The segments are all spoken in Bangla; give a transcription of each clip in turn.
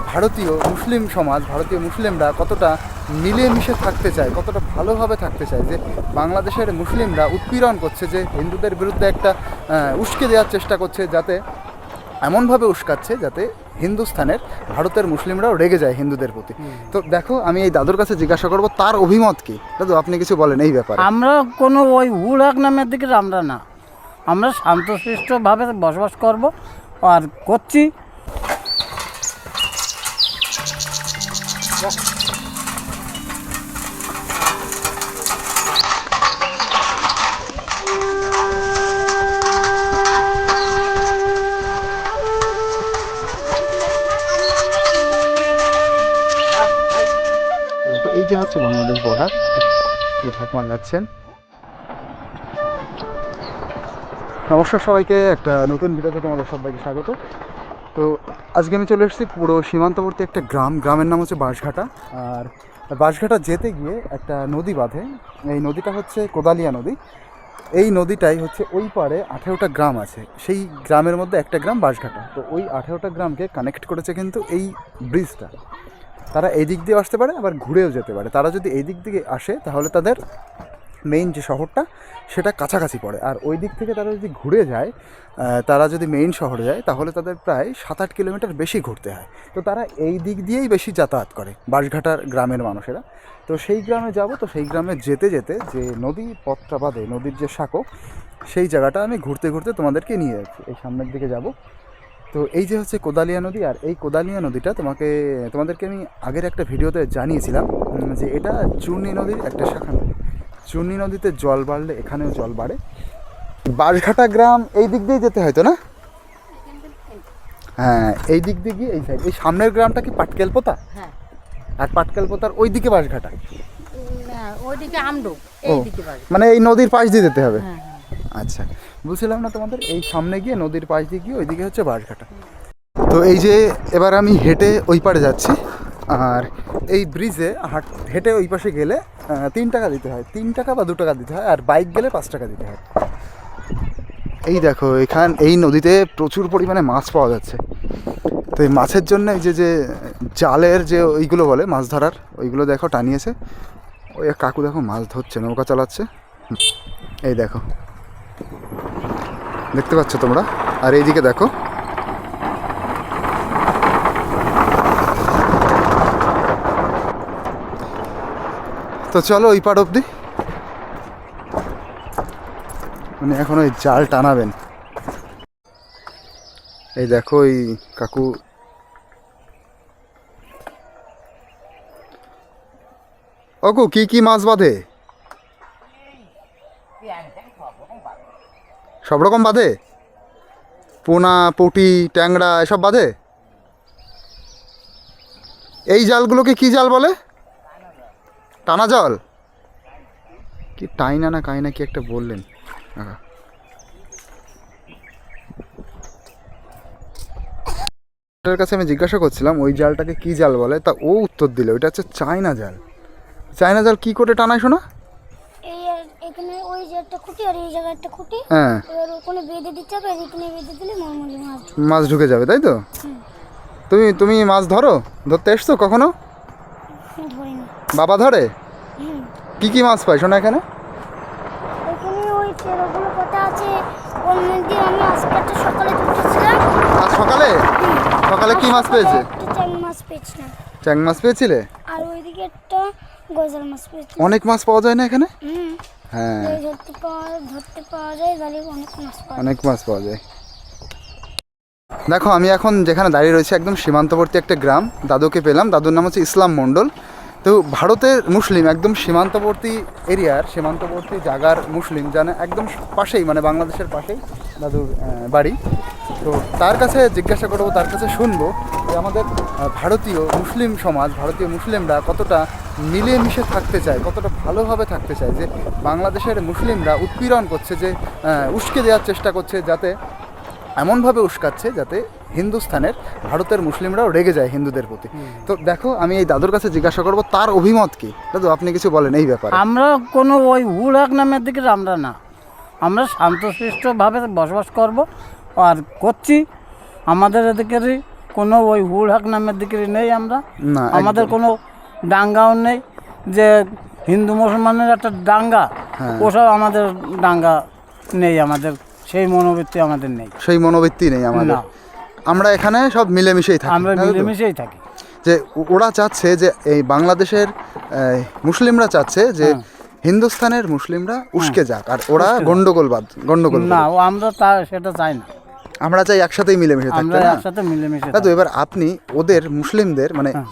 ভারতীয় মুসলিম সমাজ ভারতীয় মুসলিমরা কতটা মিলেমিশে থাকতে চায় কতটা ভালোভাবে থাকতে চায় যে বাংলাদেশের মুসলিমরা উৎপীড়ন করছে যে হিন্দুদের বিরুদ্ধে একটা উস্কে দেওয়ার চেষ্টা করছে যাতে এমনভাবে উস্কাচ্ছে যাতে হিন্দুস্থানের ভারতের মুসলিমরাও রেগে যায় হিন্দুদের প্রতি। তো দেখো আমি এই দাদুর কাছে জিজ্ঞাসা করব তার অভিমত কি? দাদু আপনি কিছু বলেন এই ব্যাপারে। আমরা কোনো ওই উড়াক নামের দিকে আমরা না। আমরা শান্তশিষ্টভাবে বসবাস করব আর করছি এই যে হচ্ছে বাংলাদেশ বর্ডার ঠাকুমা যাচ্ছেন। নমস্কার সবাইকে, একটা নতুন ভিডিওতে তোমাদের সবাইকে স্বাগত। তো আজকে আমি চলে এসেছি পুরো সীমান্তবর্তী একটা গ্রাম। গ্রামের নাম হচ্ছে বাঁশঘাটা। আর বাঁশঘাটা যেতে গিয়ে একটা নদী বাঁধে। এই নদীটা হচ্ছে কোদালিয়া নদী। এই নদীটাই হচ্ছে ওই পারে আঠেরোটা গ্রাম আছে। সেই গ্রামের মধ্যে একটা গ্রাম বাঁশঘাটা। তো ওই আঠেরোটা গ্রামকে কানেক্ট করেছে কিন্তু এই ব্রিজটা তারা এই দিক দিয়ে আসতে পারে, আবার ঘুরেও যেতে পারে। তারা যদি এই দিক থেকে আসে, তাহলে তাদের মেইন যে শহরটা সেটা কাছাকাছি পড়ে। আর ওই দিক থেকে তারা যদি ঘুরে যায় তারা যদি মেইন শহরে যায়, তাহলে তাদের প্রায় সাত আট কিলোমিটার বেশি ঘুরতে হয়। তো তারা এই দিক দিয়েই বেশি যাতায়াত করে, বাঁশঘাটার গ্রামের মানুষেরা। তো সেই গ্রামে যাব, তো সেই গ্রামে যেতে যেতে যে নদী পথটা বাদে, নদীর যে সাঁকো, সেই জায়গাটা আমি ঘুরতে ঘুরতে তোমাদেরকে নিয়ে যাচ্ছি এই সামনের দিকে যাব। তো এই যে হচ্ছে কোদালিয়া নদী, আর এই কোদালিয়া নদীটা তোমাকে, তোমাদেরকে আমি আগের একটা ভিডিওতে জানিয়েছিলাম যে এটা চূর্ণী নদীর একটা শাখা নদী। চূর্ণী নদীতে জল বাড়লে এখানেও জল বাড়ে। বাঁশঘাটা গ্রাম এই দিক দিয়ে যেতে হয়তো না? হ্যাঁ এই দিক দিয়ে গিয়ে এই সাইড এই সামনের গ্রামটা কি পাটকেলপোতা হ্যাঁ। আর পাটকেলপোতার ওই দিকে বাঁশঘাটা? মানে এই নদীর পাশ দিয়ে যেতে হবে? হ্যাঁ হ্যাঁ। আচ্ছা বলছিলাম না তোমাদের? এই সামনে গিয়ে নদীর পাশ দিয়ে গিয়ে ওইদিকে হচ্ছে বাঁশঘাটা। তো এই যে এবার আমি হেঁটে ওই পারে যাচ্ছি। আর এই ব্রিজে হাট, হেঁটে ওই পাশে গেলে তিন টাকা দিতে হয়। তিন টাকা বা দু টাকা দিতে হয়, আর বাইক গেলে পাঁচ টাকা দিতে হয়। এই দেখো, এখান, এই নদীতে প্রচুর পরিমাণে মাছ পাওয়া যাচ্ছে। তো এই মাছের জন্য এই যে যে জালের যে ওইগুলো বলে, মাছ ধরার, ওইগুলো দেখো টানিয়েছে। ওই এক কাকু দেখো মাছ ধরছে, নৌকা চালাচ্ছে। এই দেখো। দেখতে পাচ্ছ তোমরা? আর এইদিকে দেখো তো চলো ওই পার অবধি। মানে এখন ওই জাল টানাবেন। এই দেখো ওই কাকু। অকু কি কি মাছ বাঁধে? সব রকম বাঁধে? পোনা, পুঁটি, ট্যাংরা, এসব বাঁধে? এই জালগুলোকে কি জাল বলে? টানা জল? কি টাইনা না কাইনা কি একটা বললেন? কাকা। ওটার কাছে আমি জিজ্ঞাসা করছিলাম ওই জালটাকে কি জাল বলে? তা ও উত্তর দিল ওইটা হচ্ছে চায়না জাল। চায়না জাল কি করে টানায় শোনা? এখানে ওই যে একটা খুঁটি আর এই জায়গায় একটা খুঁটি। হ্যাঁ। এবার ওখানে বেঁধে দিতে হবে এখানে বেঁধে দিলে মাছ ঢুকে। মাছ ঢুকে যাবে তাই তো? তুমি তুমি মাছ ধরো? ধরতে এসছো কখনো? ধরি বাবা ধরে? কি কি মাছ পাই শোনা এখানে? আজ সকালে? সকালে কি মাছ পেয়েছে? চ্যাং মাছ পেয়েছিলে? আর ওইদিকে একটা গজাল মাছ পেয়েছিলাম। অনেক মাছ পাওয়া যায় না এখানে? হ্যাঁ। ধরতে পাওয়া ধরতে পাওয়া যায় অনেক মাছ অনেক মাছ পাওয়া যায়। দেখো আমি এখন যেখানে দাঁড়িয়ে রয়েছি একদম সীমান্তবর্তী একটা গ্রাম দাদুকে পেলাম। দাদুর নাম হচ্ছে ইসলাম মণ্ডল। তো ভারতের মুসলিম একদম সীমান্তবর্তী এরিয়ার, সীমান্তবর্তী জায়গার মুসলিম জানে একদম পাশেই মানে বাংলাদেশের পাশেই দাদুর বাড়ি। তো তার কাছে জিজ্ঞাসা করব, তার কাছে শুনব যে আমাদের ভারতীয় মুসলিম সমাজ, ভারতীয় মুসলিমরা কতটা মিলেমিশে থাকতে চায়, কতটা ভালোভাবে থাকতে চায়, যে বাংলাদেশের মুসলিমরা উৎপীড়ন করছে, যে উস্কে দেওয়ার চেষ্টা করছে যাতে এমনভাবে উস্কাচ্ছে যাতে হিন্দুস্থানের ভারতের মুসলিমরাও রেগে যায় হিন্দুদের প্রতি। তো দেখো আমি এই দাদুর কাছে জিজ্ঞাসা করব তার অভিমত কি? দাদু আপনি কিছু বলেন এই ব্যাপারে। আমরা কোনো ওই উড়াক নামের দিকে আমরা না। আমরা শান্তশিষ্টভাবে বসবাস করব আর করছি। আমাদের এদিকেরই কোনো ওই হুড়হাক নামের দিকে নেই আমরা। না, আমাদের কোনো ডাঙ্গাও নেই যে হিন্দু মুসলমানের একটা দাঙ্গা হ্যাঁ। ওসব আমাদের ডাঙ্গা নেই আমাদের। সেই মনোবৃত্তি আমাদের নেই। সেই মনোবৃত্তি নেই আমাদের। আমরা এখানে সব মিলেমিশেই থাকি আমরা মিলেমিশেই থাকি। যে ওরা চাচ্ছে যে এই বাংলাদেশের মুসলিমরা চাচ্ছে যে হ্যাঁ। হিন্দুস্তানের মুসলিমরা উস্কে যাক আর ওরা গন্ডগোল বাদ গন্ডগোল না আমরা তা সেটা চাই না। আমরা চাই একসাথেই মিলেমিশে থাকতে না? একসাথে মিলেমিশে দাদু এবার আপনি ওদের মুসলিমদের মানে হ্যাঁ।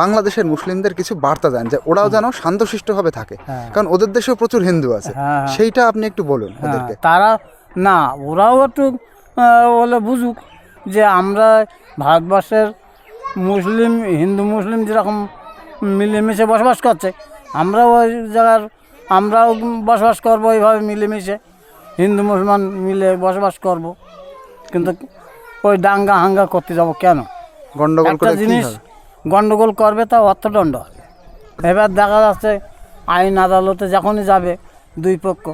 বাংলাদেশের মুসলিমদের কিছু বার্তা দেন যে ওরাও যেন শান্তশিষ্টভাবে থাকে। হ্যাঁ। কারণ ওদের দেশেও প্রচুর হিন্দু আছে। হ্যাঁ, হ্যাঁ। সেইটা আপনি একটু বলুন হ্যাঁ, ওদেরকে। তারা না ওরাও একটু বলে বুঝুক যে আমরা ভারতবর্ষের মুসলিম হিন্দু মুসলিম যেরকম মিলেমিশে বসবাস করছে আমরাও ওই জায়গার আমরাও বসবাস করব ওইভাবে মিলেমিশে হিন্দু মুসলমান মিলে বসবাস করব। কিন্তু ওই ডাঙ্গা হাঙ্গা করতে যাব কেন? গন্ডগোল একটা জিনিস? গন্ডগোল করবে তা অর্থদণ্ড হবে। এবার দেখা যাচ্ছে আইন আদালতে যখনই যাবে দুই পক্ষ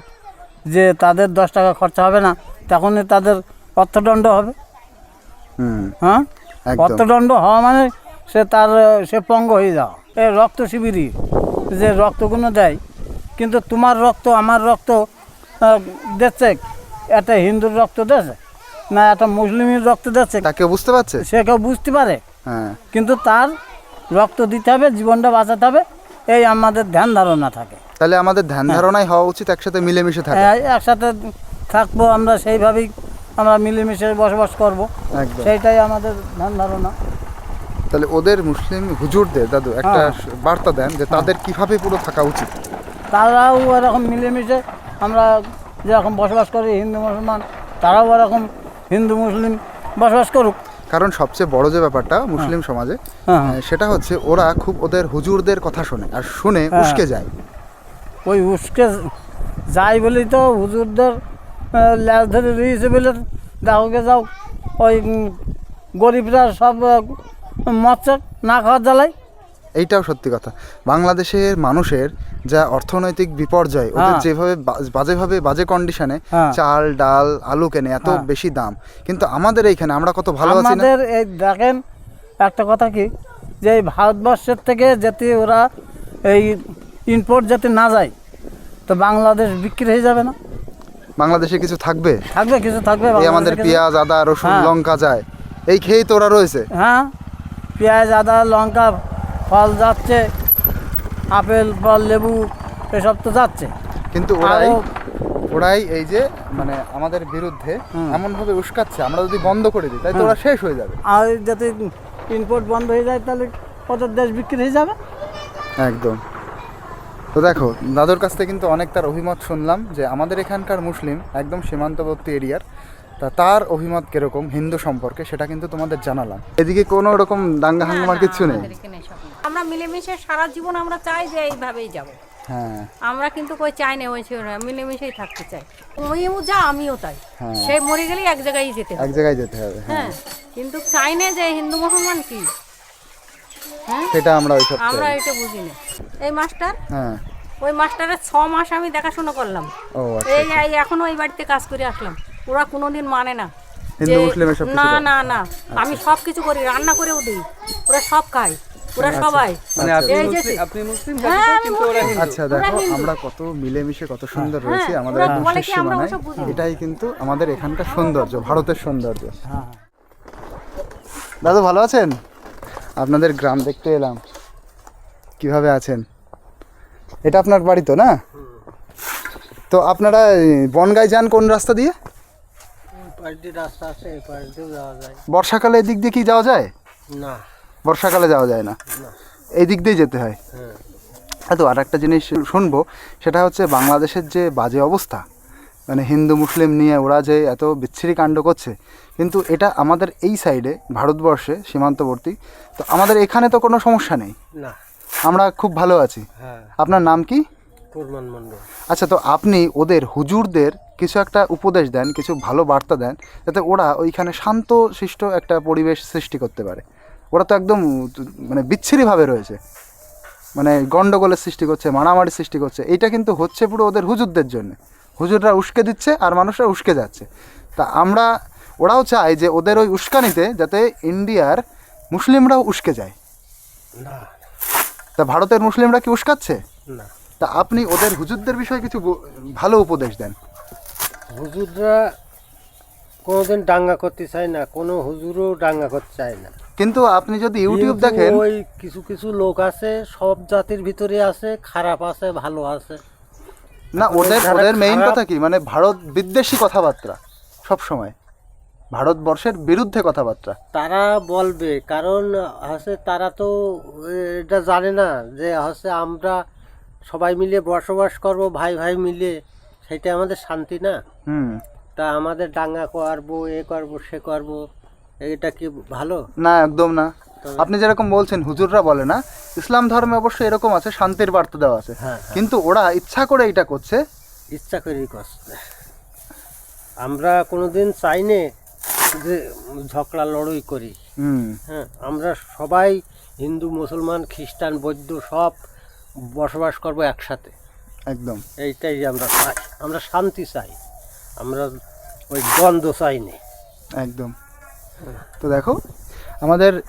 যে তাদের দশ টাকা খরচা হবে না তখনই তাদের অর্থদণ্ড হবে। হুম। হ্যাঁ? অর্থদণ্ড হওয়া মানে সে তার সে পঙ্গ হয়ে যাওয়া। এ রক্ত শিবিরই যে রক্তগুলো দেয়। কিন্তু তোমার রক্ত আমার রক্ত দিচ্ছে একটা হিন্দুর রক্ত দিচ্ছে না একটা মুসলিমের রক্ত দিচ্ছে তাকে বুঝতে পারছে? সে কেউ বুঝতে পারে। হ্যাঁ। কিন্তু তার রক্ত দিতে হবে জীবনটা বাঁচাতে হবে। এই আমাদের ধ্যান ধারণা থাকে। তাহলে আমাদের ধ্যান ধারণাই হওয়া উচিত একসাথে মিলেমিশে থাকে। এই একসাথে থাকব আমরা সেইভাবেই আমরা মিলেমিশে বসবাস করব। সেইটাই আমাদের ধ্যান ধারণা। তাহলে ওদের মুসলিম হুজুরদের দাদু একটা হ্যাঁ। বার্তা দেন যে তাদের কীভাবে পুরো থাকা উচিত? তারাও এরকম মিলেমিশে আমরা যেরকম বসবাস করি হিন্দু মুসলমান তারাও এরকম হিন্দু মুসলিম বসবাস করুক। কারণ সবচেয়ে বড় যে ব্যাপারটা মুসলিম সমাজে হ্যাঁ। সেটা হচ্ছে ওরা খুব ওদের হুজুরদের কথা শোনে আর শুনে হ্যাঁ। উস্কে যায়। ওই উস্কে যাই বলেই তো হুজুরদের ল্যাজ ধরে রয়েছে বলে দেখোকে যাও ওই গরিবরা সব মরছে না খাওয়া জ্বালাই এইটাও সত্যি কথা বাংলাদেশের মানুষের যা অর্থনৈতিক বিপর্যয় ওদের হ্যাঁ। যেভাবে বাজেভাবে বাজে কন্ডিশনে হ্যাঁ। চাল ডাল আলু কেনে এত হ্যাঁ। বেশি দাম কিন্তু আমাদের এইখানে আমরা কত ভালো আছি আমাদের এই দেখেন একটা কথা কি যে এই ভারতবর্ষের থেকে যাতে ওরা এই ইম্পোর্ট যাতে না যায় তো বাংলাদেশ বিক্রি হয়ে যাবে না। বাংলাদেশে কিছু থাকবে? থাকবে কিছু থাকবে এই আমাদের পেঁয়াজ আদা রসুন হ্যাঁ। লঙ্কা যায়। এই খেয়েই তো ওরা রয়েছে। হ্যাঁ পেঁয়াজ আদা লঙ্কা ফল যাচ্ছে আপেল ফল লেবু এসব তো যাচ্ছে। কিন্তু ওরাই ওরাই এই যে মানে আমাদের বিরুদ্ধে হুম। এমন ভাবে উস্কাচ্ছে আমরা যদি বন্ধ করে দিই তাই তো ওরা শেষ হয়ে যাবে। আর যাতে ইম্পোর্ট বন্ধ হয়ে যায় তাহলে ওদের দেশ বিক্রি হয়ে যাবে। একদম। তো দেখো দাদুর কাছ থেকে কিন্তু অনেক তার অভিমত শুনলাম যে আমাদের এখানকার মুসলিম একদম সীমান্তবর্তী এরিয়ার তা তার অভিমত কীরকম হিন্দু সম্পর্কে সেটা কিন্তু তোমাদের জানালাম। এদিকে কোনো রকম দাঙ্গা হাঙ্গামার কিছু নেই। আমরা মিলেমিশে সারা জীবন আমরা চাই যে এইভাবেই যাব। হ্যাঁ। আমরা কিন্তু কই চাই না ওই ছিল মিলেমিশেই থাকতে চাই। ওইও যা আমিও তাই। হ্যাঁ। সে মরে গেলেই এক জায়গায় যেতে হবে। এক জায়গায় যেতে হবে হ্যাঁ। হ্যাঁ কিন্তু চাই না যে হিন্দু মুসলমান কি? সেটা আমরা ওই সব আমরা এটা বুঝি না এই মাস্টার? হ্যাঁ। ওই মাস্টারের ছ মাস আমি দেখাশোনা করলাম। ও আচ্ছা এই এই এখনও ওই বাড়িতে কাজ করে আসলাম। ওরা কোনোদিন মানে না। না না না। আমি সব কিছু করি রান্না করেও দিই। ওরা সব খায়। ওরা সবাই। মানে আপনি আপনি মুসলিম হ্যাঁ, আমি কিন্তু ওরা হিন্দু। আচ্ছা দেখো আমরা কত মিলেমিশে কত সুন্দর রয়েছি হ্যাঁ, আমাদের সীমানায় বুঝি এটাই কিন্তু আমাদের এখানকার সৌন্দর্য ভারতের সৌন্দর্য। হ্যাঁ দাদু ভালো আছেন? আপনাদের গ্রাম দেখতে এলাম। কীভাবে আছেন? এটা আপনার বাড়ি তো না? তো আপনারা এই, বনগাই যান কোন রাস্তা দিয়ে? বর্ষাকালে এদিক দিয়ে কি যাওয়া যায়? না। বর্ষাকালে যাওয়া যায় না। এই দিক দিয়ে যেতে হয়। হ্যাঁ। তো আর একটা জিনিস শুনব সেটা হচ্ছে বাংলাদেশের যে বাজে অবস্থা মানে হিন্দু মুসলিম নিয়ে ওরা যে এত বিচ্ছিরি কাণ্ড করছে কিন্তু এটা আমাদের এই সাইডে ভারতবর্ষে সীমান্তবর্তী তো আমাদের এখানে তো কোনো সমস্যা নেই। না। আমরা খুব ভালো আছি। হ্যাঁ। আপনার নাম কি? কুরমান আচ্ছা তো আপনি ওদের হুজুরদের কিছু একটা উপদেশ দেন কিছু ভালো বার্তা দেন যাতে ওরা ওইখানে শান্ত শিষ্ট একটা পরিবেশ সৃষ্টি করতে পারে। ওরা তো একদম মানে বিচ্ছিরিভাবে রয়েছে। মানে গন্ডগোলের সৃষ্টি করছে মারামারি সৃষ্টি করছে। এটা কিন্তু হচ্ছে পুরো ওদের হুজুরদের জন্য। হুজুররা উস্কে দিচ্ছে আর মানুষরা উস্কে যাচ্ছে। তা আমরা ওরাও চায় যে ওদের ওই উস্কানিতে যাতে ইন্ডিয়ার মুসলিমরাও উস্কে যায়। না তা ভারতের মুসলিমরা কি উস্কাচ্ছে? না। তা আপনি ওদের হুজুরদের বিষয়ে কিছু ভালো উপদেশ দেন। হুজুররা কোনোদিন ডাঙ্গা করতে চায় না কোনো হুজুরও ডাঙ্গা করতে চায় না। কিন্তু আপনি যদি ইউটিউব দেখেন ওই কিছু কিছু লোক আছে সব জাতির ভিতরে আছে খারাপ আছে ভালো আছে। না ওদের ওদের মেইন কথা কি? মানে ভারত বিদ্বেষী কথাবার্তা সব সময় ভারতবর্ষের বিরুদ্ধে কথাবার্তা। তারা বলবে কারণ হচ্ছে তারা তো এটা জানে না যে হচ্ছে আমরা সবাই মিলে বসবাস করব ভাই ভাই মিলে। সেটা আমাদের শান্তি না। হুম। তা আমাদের দাঙ্গা করব এ করব সে করব এটা কি ভালো? না একদম না। আপনি যেরকম বলছেন হুজুররা বলে না ইসলাম ধর্মে অবশ্য এরকম আছে শান্তির বার্তা দেওয়া আছে। হ্যাঁ, কিন্তু ওরা ইচ্ছা করে এটা করছে। ইচ্ছা করেই করছে। আমরা কোনোদিন চাইনে যে ঝগড়া লড়াই করি। হ্যাঁ আমরা সবাই হিন্দু মুসলমান খ্রিস্টান বৌদ্ধ সব বসবাস করব একসাথে। একদম। এইটাই আমরা চাই। আমরা শান্তি চাই। আমরা ওই দ্বন্দ্ব চাই না। একদম। তো দেখো আমাদের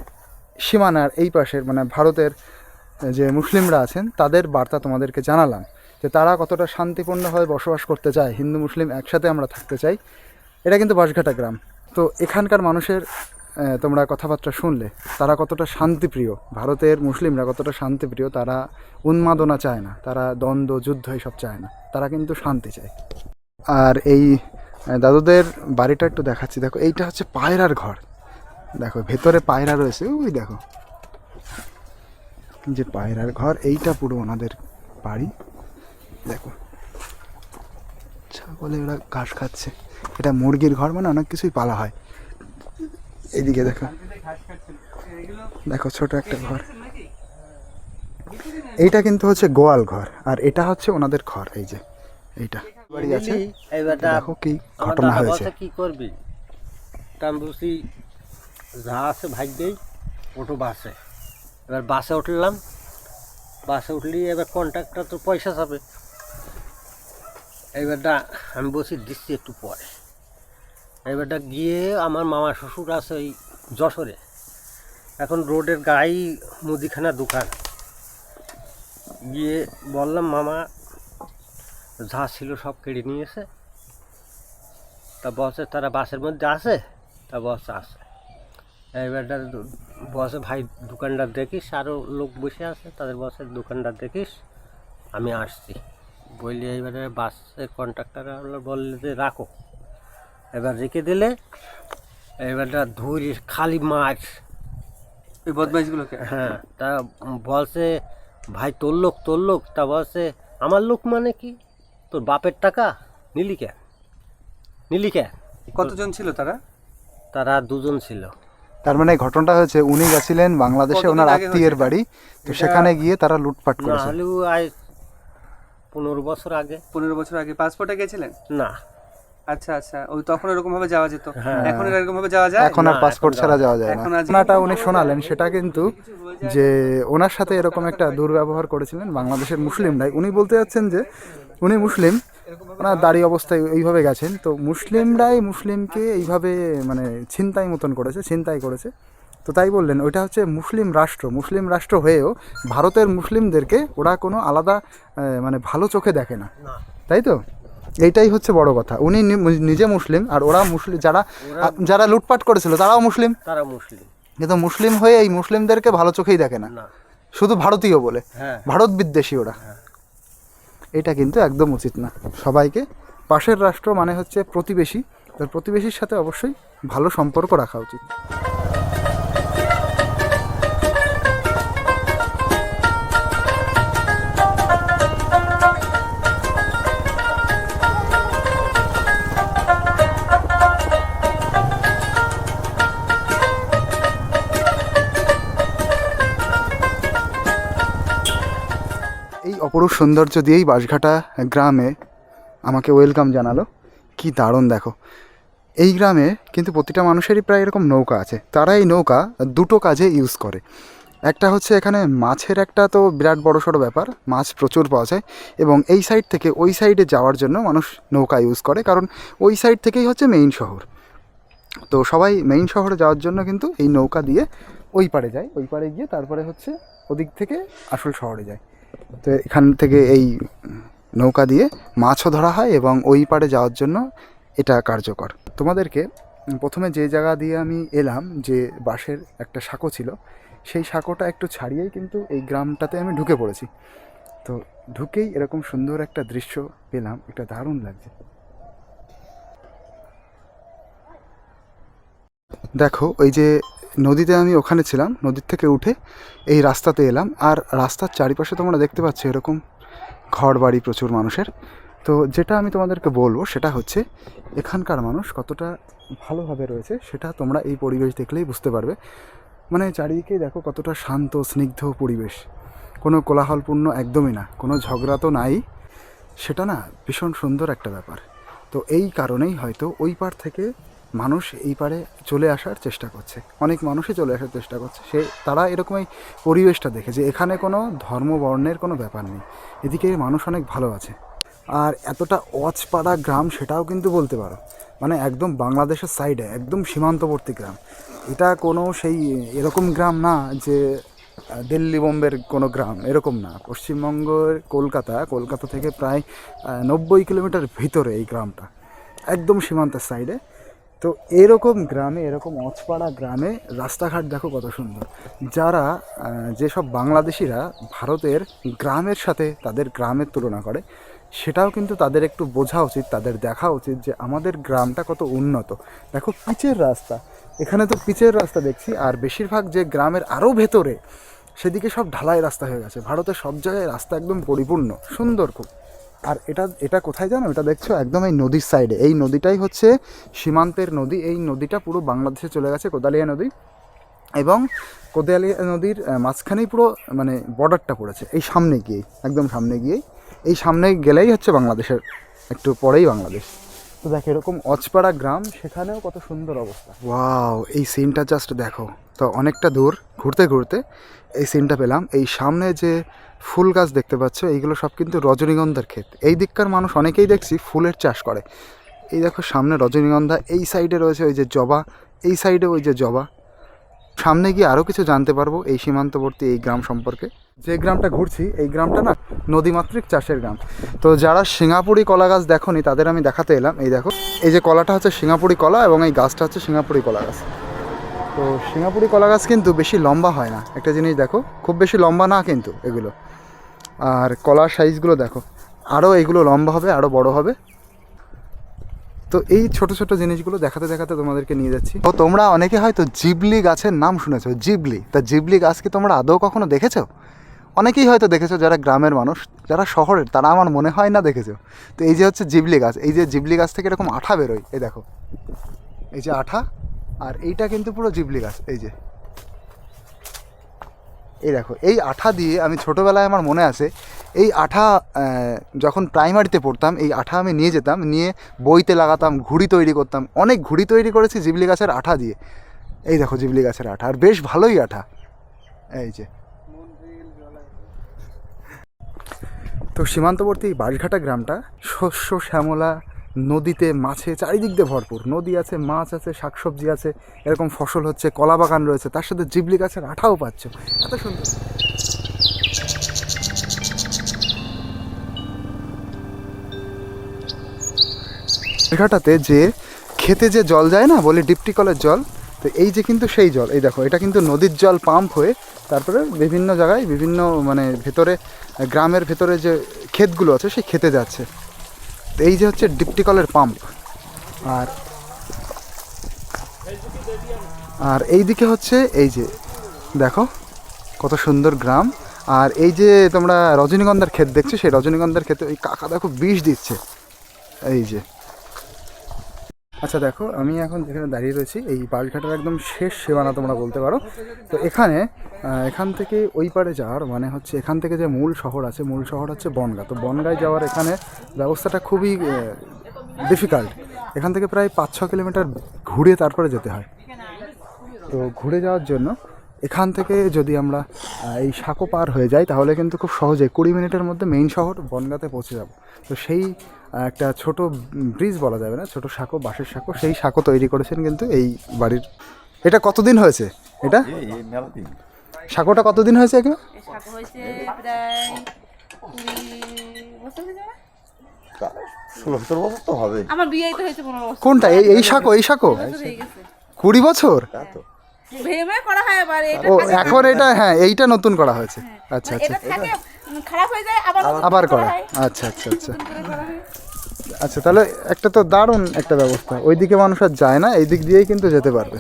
সীমানার এই পাশের মানে ভারতের যে মুসলিমরা আছেন, তাদের বার্তা তোমাদেরকে জানালাম যে তারা কতটা শান্তিপূর্ণভাবে বসবাস করতে চায়, হিন্দু, মুসলিম একসাথে আমরা থাকতে চাই, এটা কিন্তু বাঁশঘাটা গ্রাম। তো এখানকার মানুষের তোমরা কথাবার্তা শুনলে, তারা কতটা শান্তিপ্রিয়, ভারতের মুসলিমরা কতটা শান্তিপ্রিয়, তারা উন্মাদনা চায় না, তারা দ্বন্দ্ব, যুদ্ধ এসব চায় না, তারা কিন্তু শান্তি চায়। আর এই দাদুদের বাড়িটা একটু দেখাচ্ছি, দেখো, এইটা হচ্ছে পায়রার ঘর। দেখো ভেতরে পায়রা রয়েছে। ওই দেখো। যে পায়রার ঘর এইটা পুরো ওনাদের বাড়ি। দেখো। ছাগলে ওরা ঘাস খাচ্ছে। এটা মুরগির ঘর মানে অনেক কিছুই পালা হয়। এইদিকে দেখো। দেখো ছোট একটা ঘর। এইটা কিন্তু হচ্ছে গোয়াল ঘর আর এটা হচ্ছে ওনাদের ঘর এই যে। এইটা। বাড়ি আছে। দেখো কি ঘটনা হয়েছে। কি করবি? যা আছে ভাগ্যেই ওটো বাসে। এবার বাসে উঠলাম, বাসে উঠলি এবার কন্ট্রাক্টর তো পয়সা যাবে। এইবারটা আমি বলছি দিচ্ছি একটু পরে। এবারটা গিয়ে আমার মামা শ্বশুর আছে ওই যশোরে। এখন রোডের গায়ে মুদিখানা দোকান। গিয়ে বললাম, মামা, যা ছিল সব কেড়ে নিয়েছে তা বসে, তারা বাসের মধ্যে আছে, তা বস আছে। এইবারটা বসে ভাই দোকানটা দেখিস আরও লোক বসে আছে তাদের বসের দোকানটা দেখিস আমি আসছি। বললি এবারে বাসের কন্ট্রাক্টর বললে যে রাখো। এবার রেখে দিলে এবারটা ধরি খালি মাছ। ওই বদমাইশগুলোকে? হ্যাঁ তা বলছে ভাই তোর লোক তোর লোক তা বলছে আমার লোক মানে কি? তোর বাপের টাকা? নিলি কেন নিলি কেন কতজন ছিল তারা? তারা দুজন ছিল। তার মানে ঘটনাটা হয়েছে উনি গেছিলেন বাংলাদেশে ওনার আত্মীয়ের বাড়ি। তো সেখানে গিয়ে তারা লুটপাট করেছে। পনেরো বছর আগে। পনেরো বছর আগে। পাসপোর্টে গেছিলেন? না। আচ্ছা আচ্ছা। ওই তখন এরকম ভাবে যাওয়া যেত? হ্যাঁ। এখন এরকম ভাবে যাওয়া যায়? এখন আর পাসপোর্ট ছাড়া যাওয়া যায় না। ঘটনাটা উনি শোনালেন সেটা কিন্তু যে ওনার সাথে এরকম একটা দুর্ব্যবহার করেছিলেন বাংলাদেশের মুসলিমরাই। উনি বলতে যাচ্ছেন যে উনি মুসলিম ওনার দাড়ি অবস্থায় এইভাবে গেছেন। তো মুসলিমরাই মুসলিমকে এইভাবে মানে ছিনতাই মতন করেছে ছিনতাই করেছে। তো তাই বললেন ওইটা হচ্ছে মুসলিম রাষ্ট্র। মুসলিম রাষ্ট্র হয়েও ভারতের মুসলিমদেরকে ওরা কোনো আলাদা মানে ভালো চোখে দেখে না। তাই তো? এইটাই হচ্ছে বড় কথা। উনি নিজে মুসলিম আর ওরা মুসলিম যারা যারা লুটপাট করেছিল তারাও মুসলিম। তারা মুসলিম। কিন্তু মুসলিম হয়ে এই মুসলিমদেরকে ভালো চোখেই দেখে না। শুধু ভারতীয় বলে। হ্যাঁ। ভারত বিদ্বেষী ওরা। এটা কিন্তু একদম উচিত না। সবাইকে, পাশের রাষ্ট্র মানে হচ্ছে প্রতিবেশী তার প্রতিবেশীর সাথে অবশ্যই ভালো সম্পর্ক রাখা উচিত। অপরূপ সৌন্দর্য দিয়েই বাঁশঘাটা গ্রামে আমাকে ওয়েলকাম জানালো। কি দারুণ, দেখো। এই গ্রামে কিন্তু প্রতিটা মানুষেরই প্রায় এরকম নৌকা আছে। তারা এই নৌকা দুটো কাজে ইউজ করে। একটা হচ্ছে এখানে মাছের একটা তো বিরাট বড় সড়ো ব্যাপার, মাছ প্রচুর পাওয়া যায় এবং এই সাইড থেকে ওই সাইডে যাওয়ার জন্য মানুষ নৌকা ইউজ করে, কারণ ওই সাইড থেকেই হচ্ছে মেইন শহর। তো সবাই মেইন শহরে যাওয়ার জন্য কিন্তু এই নৌকা দিয়ে ওই পারে যায়, ওই পারে গিয়ে তারপরে হচ্ছে ওদিক থেকে আসল শহরে যায়। তো এখান থেকে এই নৌকা দিয়ে মাছও ধরা হয় এবং ওই পারে যাওয়ার জন্য এটা কার্যকর। তোমাদেরকে প্রথমে যে জায়গা দিয়ে আমি এলাম, যে বাঁশের একটা সাঁকো ছিল, সেই সাঁকোটা একটু ছাড়িয়েই কিন্তু এই গ্রামটাতে আমি ঢুকে পড়েছি। তো ঢুকেই এরকম সুন্দর একটা দৃশ্য পেলাম, এটা দারুণ লাগছে। দেখো, ওই যে নদীতে আমি ওখানে ছিলাম, নদীর থেকে উঠে এই রাস্তাতে এলাম। আর রাস্তার চারিপাশে তোমরা দেখতে পাচ্ছ এরকম ঘর বাড়ি প্রচুর মানুষের। তো যেটা আমি তোমাদেরকে বলব, সেটা হচ্ছে এখানকার মানুষ কতটা ভালোভাবে রয়েছে, সেটা তোমরা এই পরিবেশ দেখলেই বুঝতে পারবে। মানে চারিদিকে দেখো কতটা শান্ত, স্নিগ্ধ পরিবেশ। কোনো কোলাহলপূর্ণ একদমই না, কোনো ঝগড়া তো নাই। সেটা না ভীষণ সুন্দর একটা ব্যাপার। তো এই কারণেই হয়তো ওই পার থেকে মানুষ এই পারে চলে আসার চেষ্টা করছে। অনেক মানুষই চলে আসার চেষ্টা করছে। সে, তারা এরকম এই পরিবেশটা দেখে যে এখানে কোনো ধর্ম বর্ণের কোনো ব্যাপার নেই। এদিকে মানুষ অনেক ভালো আছে। আর এতটা অচপাড়া গ্রাম সেটাও কিন্তু বলতে পারো। মানে একদম বাংলাদেশের সাইডে একদম সীমান্তবর্তী গ্রাম। এটা কোনো সেই এরকম গ্রাম না যে দিল্লি বোম্বের কোনো গ্রাম, এরকম না। পশ্চিমবঙ্গের কলকাতা কলকাতা থেকে প্রায় নব্বই কিলোমিটার ভিতরে এই গ্রামটা। একদম সীমান্তের সাইডে তো এরকম গ্রামে, এরকম অচপাড়া গ্রামে রাস্তাঘাট দেখো কত সুন্দর। যারা যেসব বাংলাদেশিরা ভারতের গ্রামের সাথে তাদের গ্রামের তুলনা করে, সেটাও কিন্তু তাদের একটু বোঝা উচিত, তাদের দেখা উচিত যে আমাদের গ্রামটা কত উন্নত। দেখো পিচের রাস্তা, এখানে তো পিচের রাস্তা দেখছি, আর বেশিরভাগ যে গ্রামের আরও ভেতরে, সেদিকে সব ঢালাই রাস্তা হয়ে গেছে। ভারতের সব জায়গায় রাস্তা একদম পরিপূর্ণ, সুন্দর খুব। আর এটা এটা কোথায় জানো? এটা দেখছ? একদম এই নদীর সাইডে এই নদীটাই হচ্ছে সীমান্তের নদী। এই নদীটা পুরো বাংলাদেশে চলে গেছে, কোদালিয়া নদী। এবং কোদালিয়া নদীর মাঝখানেই পুরো মানে বর্ডারটা পড়েছে। এই সামনে গিয়েই, একদম সামনে গিয়েই। এই সামনে গেলেই হচ্ছে বাংলাদেশের, একটু পরেই বাংলাদেশ। তো দেখো, এরকম অচপাড়া গ্রাম, সেখানেও কত সুন্দর অবস্থা। ওয়াও এই সিনটা জাস্ট দেখো। তো অনেকটা দূর, ঘুরতে ঘুরতে। এই সিনটা পেলাম। এই সামনে যে ফুল গাছ দেখতে পাচ্ছ, এইগুলো সব কিন্তু রজনীগন্ধার ক্ষেত। এই দিককার মানুষ অনেকেই দেখছি ফুলের চাষ করে। এই দেখো সামনে রজনীগন্ধা, এই সাইডে রয়েছে ওই যে জবা, এই সাইডে ওই যে জবা। সামনে গিয়ে আরও কিছু জানতে পারব এই সীমান্তবর্তী এই গ্রাম সম্পর্কে। যে গ্রামটা ঘুরছি, এই গ্রামটা না নদীমাতৃক চাষের গ্রাম। তো যারা সিঙ্গাপুরি কলা গাছ দেখোনি, তাদের আমি দেখাতে এলাম। এই দেখো, এই যে কলাটা হচ্ছে সিঙ্গাপুরি কলা এবং এই গাছটা হচ্ছে সিঙ্গাপুরি কলা গাছ। তো সিঙ্গাপুরি কলা গাছ কিন্তু বেশি লম্বা হয় না। একটা জিনিস দেখো, খুব বেশি লম্বা না কিন্তু এগুলো। আর কলার সাইজগুলো দেখো আরও এগুলো লম্বা হবে আরও বড় হবে। তো এই ছোট ছোট জিনিসগুলো দেখাতে দেখাতে তোমাদেরকে নিয়ে যাচ্ছি। তো তোমরা অনেকে হয়তো জিবলি গাছের নাম শুনেছো, জিবলি। তা জিবলি গাছ কি তোমরা আদৌ কখনো দেখেছ? অনেকেই হয়তো দেখেছ যারা গ্রামের মানুষ, যারা শহরের, তারা আমার মনে হয় না দেখেছ। তো এই যে হচ্ছে জিবলি গাছ, এই যে জিবলি গাছ থেকে এরকম আঠা বেরোয়, এই দেখো। এই যে আঠা আর এইটা কিন্তু পুরো জিবলি গাছ, এই যে। এই দেখো, এই আঠা দিয়ে আমি ছোটোবেলায় আমার মনে আছে, এই আঠা যখন প্রাইমারিতে পড়তাম, এই আঠা আমি নিয়ে যেতাম, নিয়ে বইতে লাগাতাম, ঘুড়ি তৈরি করতাম, অনেক ঘুড়ি তৈরি করেছি জিবলি গাছের আঠা দিয়ে। এই দেখো জিবলি গাছের আঠা, আর বেশ ভালোই আঠা। এই যে। তো সীমান্তবর্তী বাঁশঘাটা গ্রামটা শস্য, শ্যামলা নদীতে মাছে চারিদিক দিয়ে ভরপুর। নদী আছে, মাছ আছে, শাকসবজি আছে, এরকম ফসল হচ্ছে, কলা বাগান রয়েছে, তার সাথে জিবলি গাছের আঠাও পাচ্ছ। এত সুন্দর। জায়গাটাতে যে খেতে যে জল যায় না, বলে ডিপটি কলের জল, তো এই যে কিন্তু সেই জল, এই দেখো, এটা কিন্তু নদীর জল পাম্প হয়ে তারপরে বিভিন্ন জায়গায়, বিভিন্ন মানে ভেতরে, গ্রামের ভেতরে যে ক্ষেতগুলো আছে, সেই খেতে যাচ্ছে। এই যে হচ্ছে ডিপটিকলের পাম্প আর আর এই দিকে হচ্ছে এই যে, দেখো, কত সুন্দর গ্রাম। আর এই যে তোমরা রজনীগন্ধার ক্ষেত দেখছ, সেই রজনীগন্ধার ক্ষেতে ওই কাকা দেখো বিষ দিচ্ছে। এই যে আচ্ছা দেখো, আমি এখন যেখানে দাঁড়িয়ে রয়েছি, এই বাঁশঘাটের একদম শেষ সীমানা তোমরা বলতে পারো। তো এখানে এখান থেকে ওই পারে যাওয়ার মানে হচ্ছে এখান থেকে যে মূল শহর আছে, মূল শহর হচ্ছে বনগা। তো বনগায় যাওয়ার এখানে ব্যবস্থাটা খুবই ডিফিকাল্ট এখান থেকে প্রায় পাঁচ ছ কিলোমিটার ঘুরে তারপরে যেতে হয়। তো ঘুরে যাওয়ার জন্য এখান থেকে যদি আমরা এই সাঁকো পার হয়ে যাই, তাহলে কিন্তু খুব সহজে কুড়ি মিনিটের মধ্যে মেইন শহর বনগাতে পৌঁছে যাব। তো সেই একটা ছোট ব্রিজ বলা যাবে না ছোট সাঁকো বাঁশের সাঁকো সেই সাঁকো তৈরি করেছেন কিন্তু এই বাড়ির এটা কতদিন হয়েছে? এটা? সাঁকোটা কতদিন হয়েছে এখানে? ষোলো সতেরো বছর তো হবে আমার বিয়ে তো হয়েছে পনেরো বছর। কোনটা? এই এই সাঁকো এই সাঁকো? হয়ে কুড়ি বছর? তো। ভেবে করা হয় আবার এটা ও এখন এটা হ্যাঁ এইটা নতুন করা হয়েছে। আচ্ছা আচ্ছা এটা থাকে খারাপ হয়ে যায় আবার আবার করা আচ্ছা আচ্ছা আচ্ছা। হয়। আচ্ছা তাহলে একটা তো দারুণ একটা ব্যবস্থা। ওইদিকে মানুষ আর যায় না এই দিক দিয়েই কিন্তু যেতে পারবে।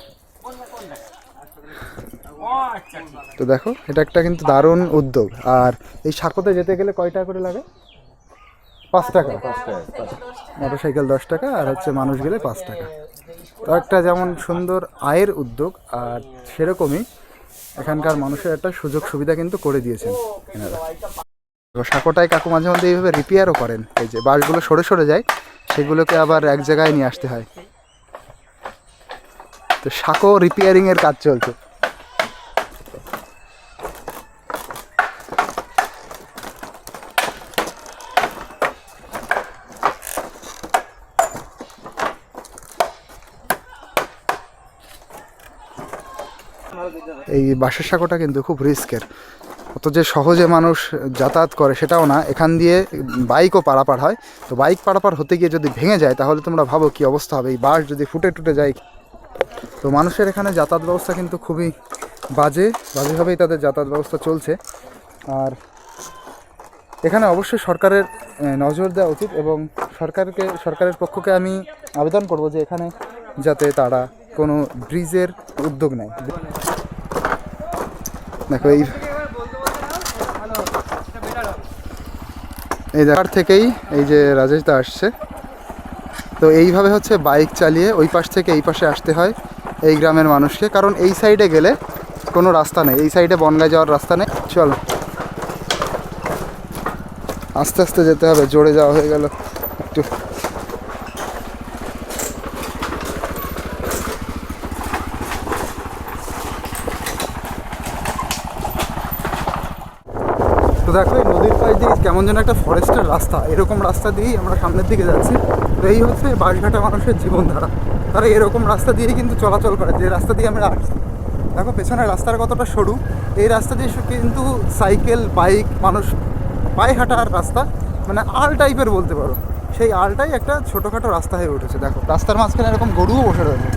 তো দেখো এটা একটা কিন্তু দারুণ উদ্যোগ। আর এই সাঁকোতে যেতে গেলে কয় টাকা করে লাগে? পাঁচ টাকা। মোটর সাইকেল দশ টাকা আর হচ্ছে মানুষ গেলে পাঁচ টাকা। তো একটা যেমন সুন্দর আয়ের উদ্যোগ আর সেরকমই এখানকার মানুষের একটা সুযোগ সুবিধা কিন্তু করে দিয়েছেন এনারা। সাঁকোটায় কাকু মাঝে মধ্যে এইভাবে রিপেয়ারও করেন। এই যে বাঁশগুলো সরে সরে যায়, সেগুলোকে আবার এক জায়গায় নিয়ে আসতে হয়। তো সাঁকো রিপেয়ারিংয়ের কাজ চলছে। এই বাঁশের সাঁকোটা কিন্তু খুব রিস্কের। অত যে সহজে মানুষ যাতায়াত করে সেটাও না। এখান দিয়ে বাইকও পারাপার হয়। তো বাইক পারাপার হতে গিয়ে যদি ভেঙে যায়, তাহলে তোমরা ভাবো কি অবস্থা হবে? এই বাস যদি ফুটে টুটে যায়। তো মানুষের এখানে যাতায়াত ব্যবস্থা কিন্তু খুবই বাজে। বাজেভাবেই তাদের যাতায়াত ব্যবস্থা চলছে। আর এখানে অবশ্যই সরকারের নজর দেওয়া উচিত এবং সরকারকে, সরকারের পক্ষকে আমি আবেদন করব যে এখানে যাতে তারা কোনো ব্রিজের উদ্যোগ নেয় দেখো এই এই জায়গার থেকেই এই যে রাজেশ দা আসছে। তো এইভাবে হচ্ছে বাইক চালিয়ে ওই পাশ থেকে এই পাশে আসতে হয় এই গ্রামের মানুষকে। কারণ এই সাইডে গেলে কোনো রাস্তা নেই। এই সাইডে বনগায় যাওয়ার রাস্তা নেই। চলো। আস্তে আস্তে যেতে হবে। জোরে যাওয়া হয়ে গেল একটু তো দেখো এই নদীর পাশ দিয়ে কেমন যেন একটা ফরেস্টের রাস্তা, এরকম রাস্তা দিয়েই আমরা সামনের দিকে যাচ্ছি। তো এই হচ্ছে বাঁশঘাটা মানুষের জীবনধারা। তারা এরকম রাস্তা দিয়েই কিন্তু চলাচল করে, যে রাস্তা দিয়ে আমরা আসছি। দেখো, পেছনের রাস্তার কতটা সরু। এই রাস্তা দিয়ে কিন্তু সাইকেল, বাইক, মানুষ, পায়ে হাঁটার রাস্তা মানে আল টাইপের বলতে পারো। সেই আলটাই একটা ছোটোখাটো রাস্তা হয়ে উঠেছে, দেখো। রাস্তার মাঝখানে এরকম গরুও বসে রয়েছে।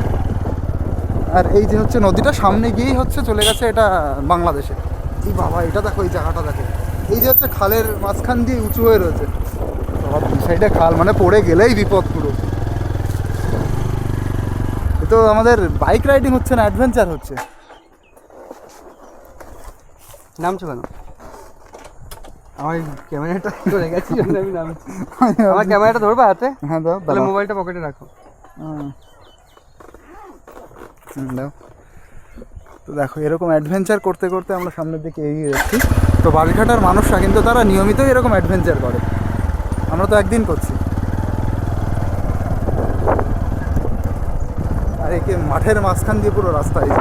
আর এই যে হচ্ছে নদীটা, সামনে গিয়েই হচ্ছে চলে গেছে এটা বাংলাদেশে। এই বাবা, এটা দেখো, এই জায়গাটা দেখো। এই যে হচ্ছে খালের মাঝখান দিয়ে উঁচু হয়ে রয়েছে। বাবা দুই সাইডে খাল মানে পড়ে গেলেই বিপদ পুরো। তো আমাদের বাইক রাইডিং হচ্ছে না অ্যাডভেঞ্চার হচ্ছে। নামছো কেন? আমার ক্যামেরাটা চলে গেছি আমি নামছি। আমার ক্যামেরাটা ধরবে হাতে? হ্যাঁ দাও তাহলে মোবাইলটা পকেটে রাখো। হুম, তো দেখো, এরকম অ্যাডভেঞ্চার করতে করতে আমরা সামনের দিকে এগিয়ে যাচ্ছি। তো বালিঘাটার মানুষরা কিন্তু তারা নিয়মিতই এরকম অ্যাডভেঞ্চার করে। আমরা তো একদিন করছি। আর একে মাঠের মাঝখান দিয়ে পুরো রাস্তা যে।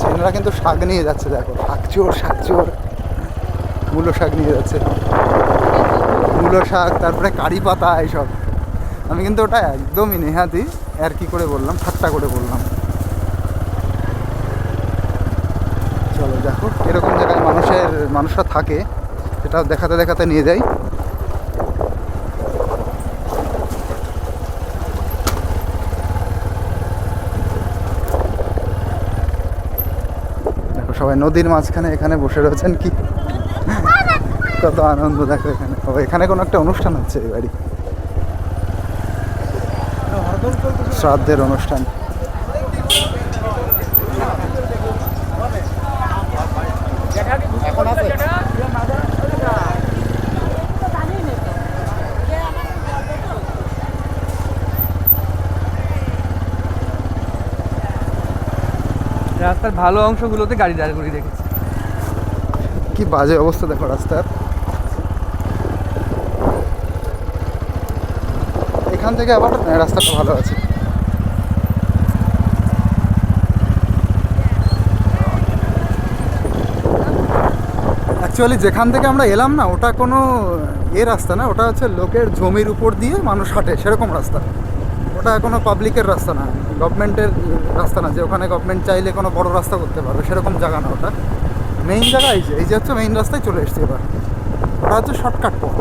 ছেলেরা কিন্তু শাক নিয়ে যাচ্ছে, দেখো। শাক চোর শাক চোর মূলো শাক নিয়ে যাচ্ছে। মূলো শাক, তারপরে কারি পাতা, এইসব। আমি কিন্তু ওটা একদমই নেহাতি, আর কি করে বললাম, ঠাট্টা করে বললাম চলো দেখো, এরকম জায়গায় মানুষের, মানুষরা থাকে, সেটা দেখাতে দেখাতে নিয়ে যাই। দেখো, সবাই নদীর মাঝখানে এখানে বসে রয়েছেন কি? কত আনন্দ, দেখো এখানে। এখানে কোনো একটা অনুষ্ঠান হচ্ছে এই বাড়ি। শ্রাদ্ধের অনুষ্ঠান। রাস্তার ভালো অংশগুলোতে গাড়ি দাঁড় করিয়ে রেখেছি। কি বাজে অবস্থা দেখো রাস্তার। এখান থেকে আবার রাস্তাটা ভালো আছে। অ্যাকচুয়ালি যেখান থেকে আমরা এলাম না, ওটা কোনো এ রাস্তা না, ওটা হচ্ছে লোকের জমির উপর দিয়ে মানুষ হাঁটে, সেরকম রাস্তা। ওটা কোনো পাবলিকের রাস্তা না। গভর্নমেন্টের রাস্তা না, যে ওখানে গভর্নমেন্ট চাইলে কোনো বড় রাস্তা করতে পারবে, সেরকম জায়গা না ওটা। মেইন জায়গা এই যে এই যে হচ্ছে মেইন রাস্তায় চলে এসছে এবার। ওটা হচ্ছে শর্টকাট পথ।